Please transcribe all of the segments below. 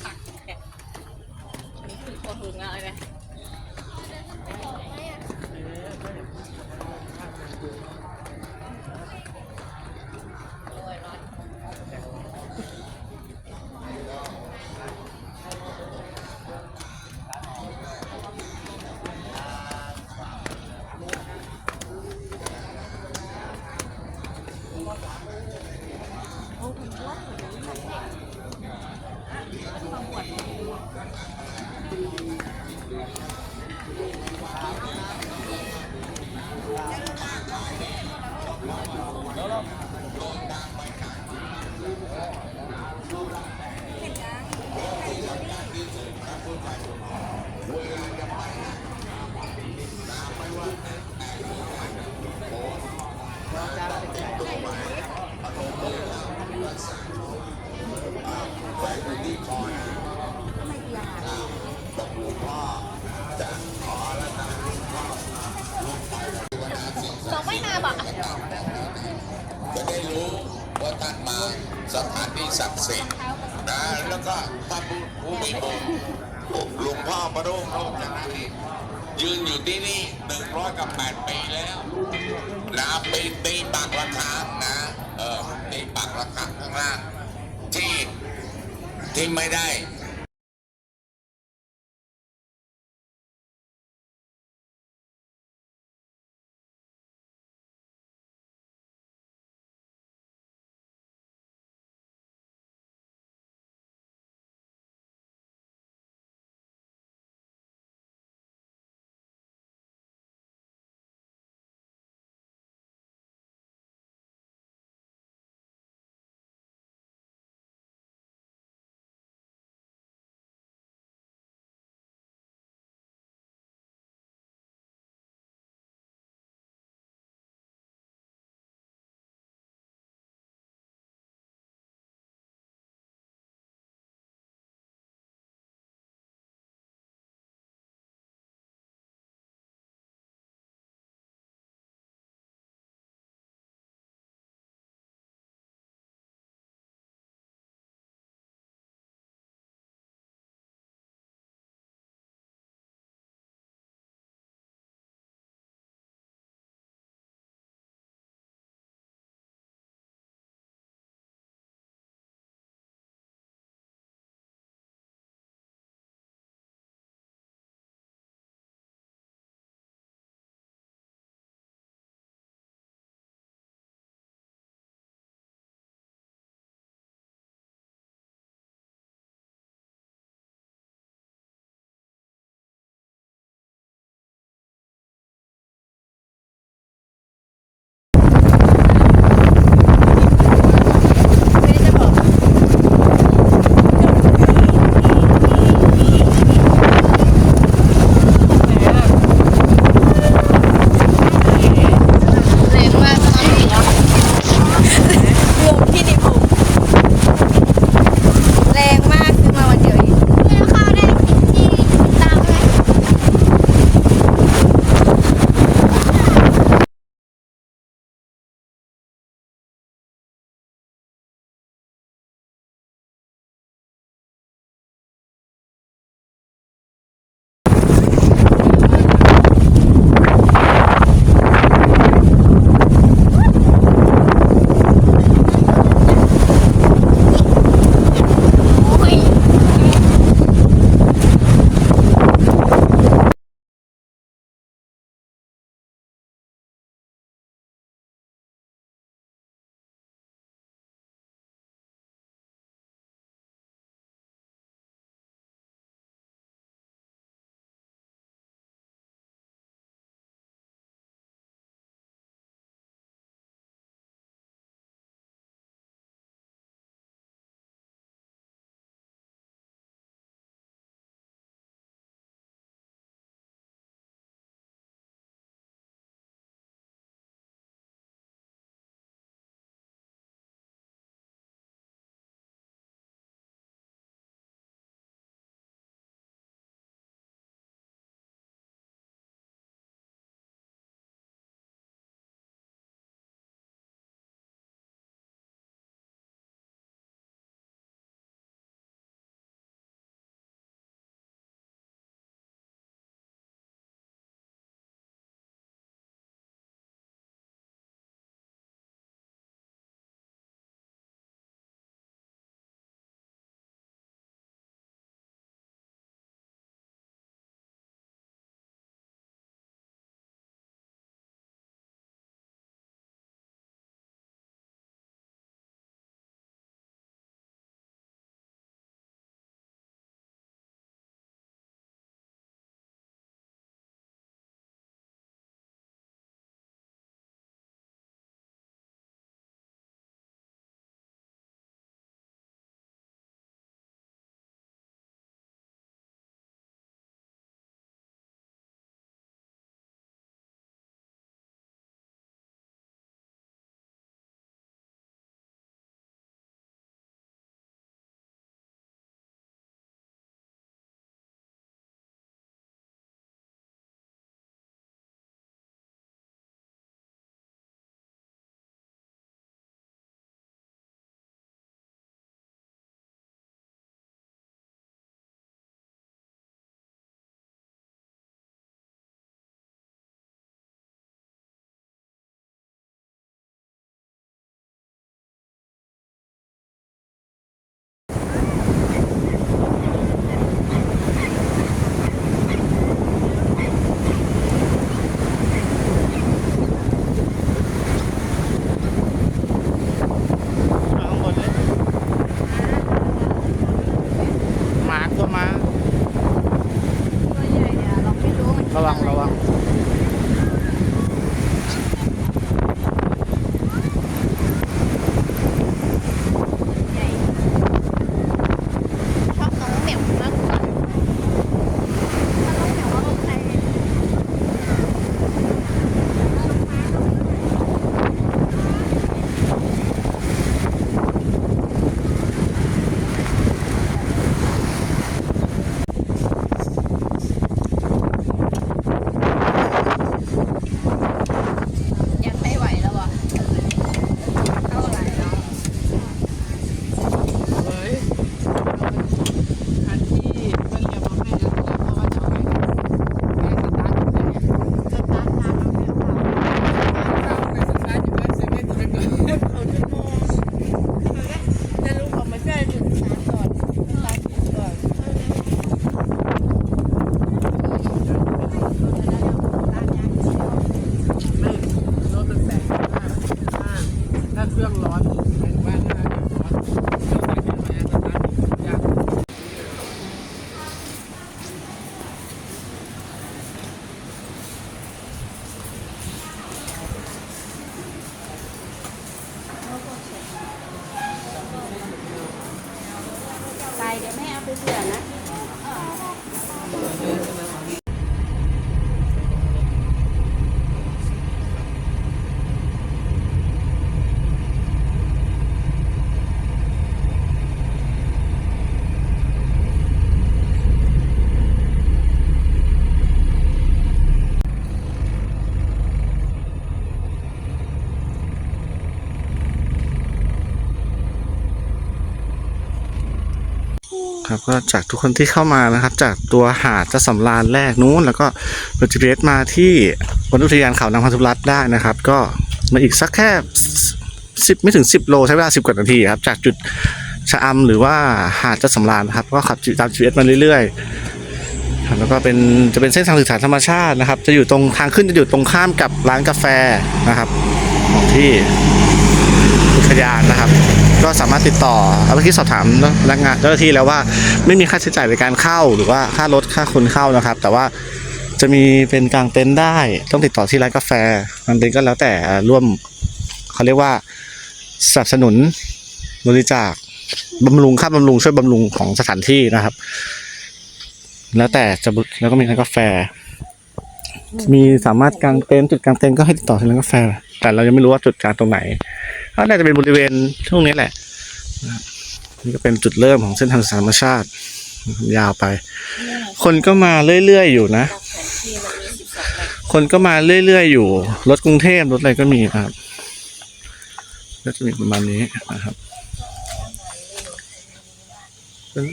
ขักแกนี่คือตัวหึงอะไรเนี่ยโอ้ยร้อน สอ สถานที่ศักดิ์สิทธิ์นะแล้วก็ท่านผู้มีบุญหลวงพ่อพระรูปโลกชนะนี่ยืนอยู่ที่นี่หนึ่งร้อยกับแปดปีแล้วนะไปตีปากระถางนะ เออตีปากระถางข้างล่างที่ที่ไม่ได้ ครับ ก็จากทุกคนที่เข้ามานะครับ จากตัวหาดจะสำราญแรกนู้น แล้วก็เปิด GPS มาที่วนอุทยานเขานางพันธุรัตได้นะครับ ก็มาอีกสักแค่สิบไม่ถึงสิบโลใช้เวลาสิบกว่านาทีครับ จากจุดชะอำหรือว่าหาดจะสำราญนะครับ ก็ขับตาม GPS มาเรื่อยๆแล้วก็เป็นจะเป็นเส้นทางสื่อสารธรรมชาตินะครับ จะอยู่ตรงทางขึ้นจะอยู่ตรงข้ามกับร้านกาแฟนะครับ ของที่อุทยานนะครับ ก็สามารถติดต่อเมื่อกี้สอบถามพนักงานเจ้าหน้าที่แล้วว่าไม่มีค่าใช้จ่ายในการเข้าหรือว่าค่ารถค่าคนเข้านะครับ แต่ว่าจะมีเป็นกลางเต็นท์ได้ ต้องติดต่อที่ร้านกาแฟกางเต็นก็แล้วแต่ร่วมเขาเรียกว่าสนับสนุนบริจาคบำรุงค่าบำรุงช่วยบำรุงของสถานที่นะครับ แล้วแต่จะแล้วก็มีร้านกาแฟ มีสามารถกางเต็นท์จุดกางเต็นท์ก็ให้ติดต่อที่ร้านกาแฟ แต่เรายังไม่รู้ว่าจุดกางตรงไหน ก็น่าจะเป็นบริเวณช่วงนี้แหละนี่ก็เป็นจุดเริ่มของเส้นทางธรรมชาติ ยาวไป คนก็มาเรื่อยๆอยู่นะ คนก็มาเรื่อยๆอยู่ รถกรุงเทพรถอะไรก็มีครับ ก็จะมีประมาณนี้นะครับ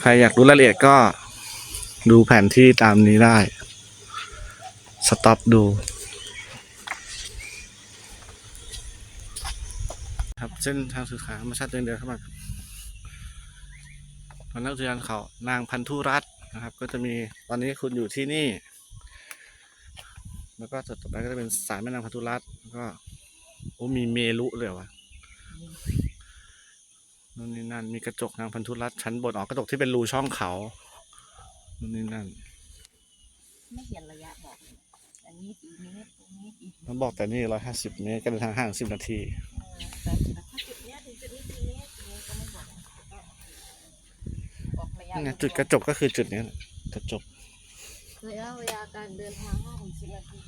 ใครอยากรู้รายละเอียดก็ดูแผนที่ตามนี้ได้ สต็อปดู ครับ เส้นทางสื่อสารธรรมชาติเดินเดินเข้ามาตอนนักอุทยานเขานางพันธุรัตน์นะครับ ก็จะมีตอนนี้คุณอยู่ที่นี่ แล้วก็จุดต่อไปก็จะเป็นสายแม่นางพันธุรัตน์แล้วก็โอ้มีเมรุเลยเหรอวะนู่นนี่นั่นมีกระจกนางพันธุรัตน์ชั้นบนออกกระจกที่เป็นรูช่องเขานู่นนี่นั่นไม่เห็นระยะบอกเลยอันนี้กี่เมตรตรงนี้กี่มันบอกแต่นี่ร้อยห้าสิบเมตรก็เดินทางห่างสิบนาทีแต่แต่ถ้า จุดเนี้ยถึงจุดนี้กี่เมตรกี่เมตรก็ไม่บอกบอกระยะนี่ไงจุดกระจกก็คือจุดนี้แหละกระจกระยะเวลาการเดินทางห้าถึงสิบนาที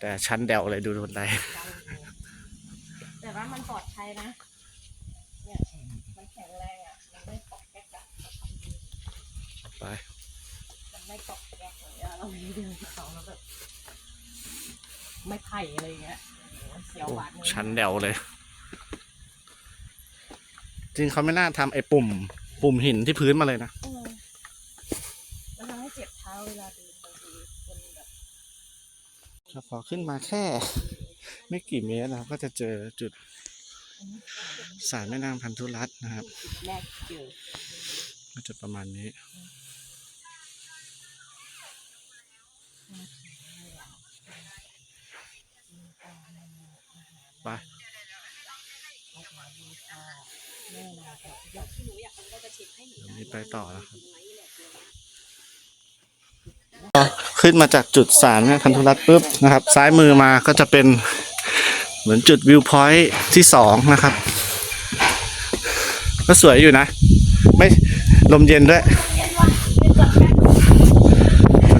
แต่ชั้นเดวเลยดูบนไดแต่ว่ามันปลอดภัยนะเนี่ยมันแข็งแรงอะมันไม่ตอกแก๊กอะมันทำดีไปมันไม่ตอกแก๊กเลยอะเราไม่เดินเขาแล้วแบบไม่ไผ่อะไรอย่างเงี้ยมันเสียว โอ้หวาดมือชั้นเดวเลย จริงเขาไม่น่าทำไอ้ปุ่ม ปุ่มหินที่พื้นมาเลยนะเออมันทำให้เจ็บเท้าเวลาเดินบางทีคนแบบครับพอขึ้นมาแค่ ไม่กี่เมตรนะครับก็จะเจอจุดสายแม่นางพันธุรัตน์นะครับจุดแรกเจอก็จะประมาณนี้ ไปเดี๋ยวนี้ไปต่อแล้วครับ ขึ้นมาจากจุดสารพันธุรัตน์ปุ๊บนะครับ ซ้ายมือมาก็จะเป็นเหมือนจุดวิวพอยท์ที่สองนะครับ ก็สวยอยู่นะ ไม่ลมเย็นด้วย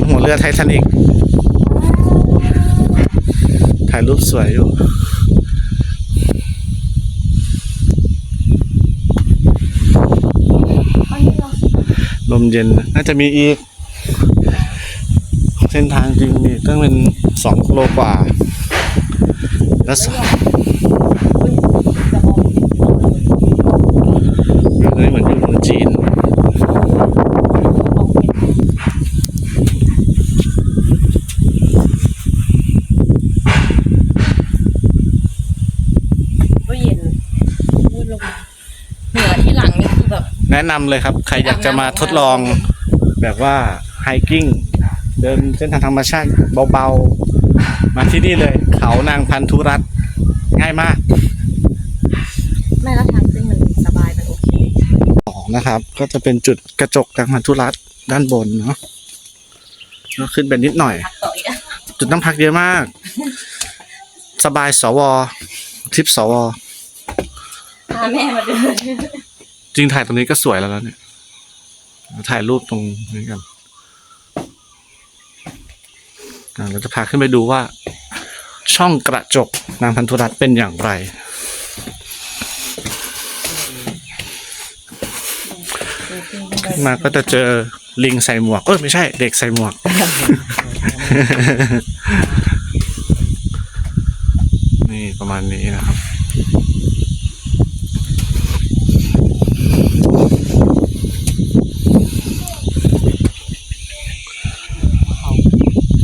หัวเรือไททานิกถ่ายรูปสวยอยู่ มเย็น น่าจะมีอีก เส้นทางจริงมีตั้งเป็นสองโลกว่าแล้ววนี้เหมือนอยู่เมืองจีน ก็เย็นพูดลงมาเหนือที่หลังนี่คือแบบ แนะนำเลยครับ ใครอยากจะมาทดลองแบบว่าไฮกิ้ง เดินเส้นทางธรรมชาติเบาๆ มาที่นี่เลย เขานางพันธุรัตน์ง่ายมากแม่ละทางซึ่งมันสบายมันโอเคสองนะครับ ก็จะเป็นจุดกระจกนางพันธุรัตน์ด้านบนเนาะก็ขึ้นไปนิดหน่อย พักต่ออีกอะจุดน้ำพักเยอะมาก สบายสวทริปสวพาแม่มาเดิน จริงถ่ายตรงนี้ก็สวยแล้วแล้วเนี่ย ถ่ายรูปตรงนี้กันเราจะพาขึ้นไปดูว่า ช่องกระจกนางพันธุรัตน์เป็นอย่างไร ขึ้นมาก็จะเจอลิงใส่หมวก เออไม่ใช่ เด็กใส่หมวก นี่ประมาณนี้นะครับ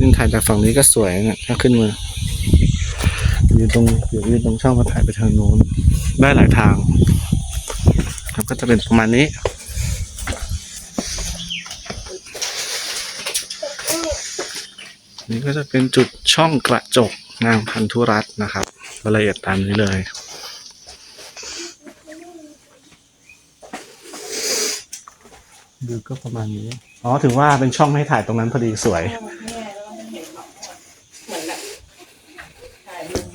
นถ่ายจากฝั่งนี้ก็สวยนะถ้าขึ้นมายืนตรงยืนตรงช่องมาถ่ายไปทางโน้นได้หลายทาง ครับก็จะเป็นประมาณนี้นี่ก็จะเป็นจุดช่องกระจกนางพันธุรัตน์นะครับรายละเอียดตามนี้เลยดูก็ประมาณนี้ อ๋อถึงว่าเป็นช่องให้ถ่ายตรงนั้นพอดีสวย เนี่ยแล้วมันเห็นแบบเหมือนแบบถ่ายมุม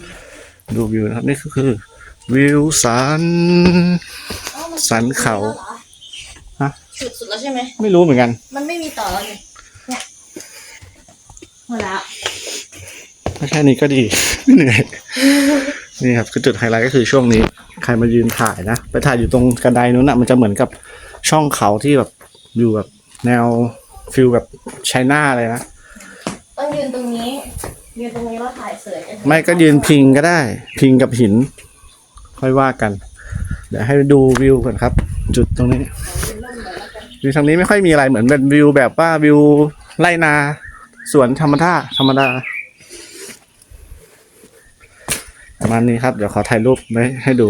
ดูวิวนะครับนี่ก็คือ วิวสันอ้าวมัน สันเขา ฮะ สุดสุดแล้วใช่ไหม ไม่รู้เหมือนกัน มันไม่มีต่อแล้วนี่เนี่ยหมดแล้วถ้าแค่นี้ก็ดี เหนื่อยนี่ครับคือจุดไฮไลท์ก็คือช่วงนี้ ใครมายืนถ่ายนะ ไปถ่ายอยู่ตรงกระไดนู้นนะมันจะเหมือนกับช่องเขาที่แบบอยู่แบบแนวฟิลแบบไชน่าเลยนะต้องยืนตรงนี้ ยืนตรงนี้แล้วถ่ายเสยกันไม่ก็ยืนพิงก็ได้ พิงกับหิน ค่อยว่ากัน เดี๋ยวให้ดูวิวก่อนครับ จุดตรงนี้วิวทางนี้ไม่ค่อยมีอะไรเหมือนเป็นวิวแบบว่าวิวไรนาสวนธรรมชาติธรรมดาประมาณนี้ครับ เดี๋ยวขอถ่ายรูปไว้ให้ดู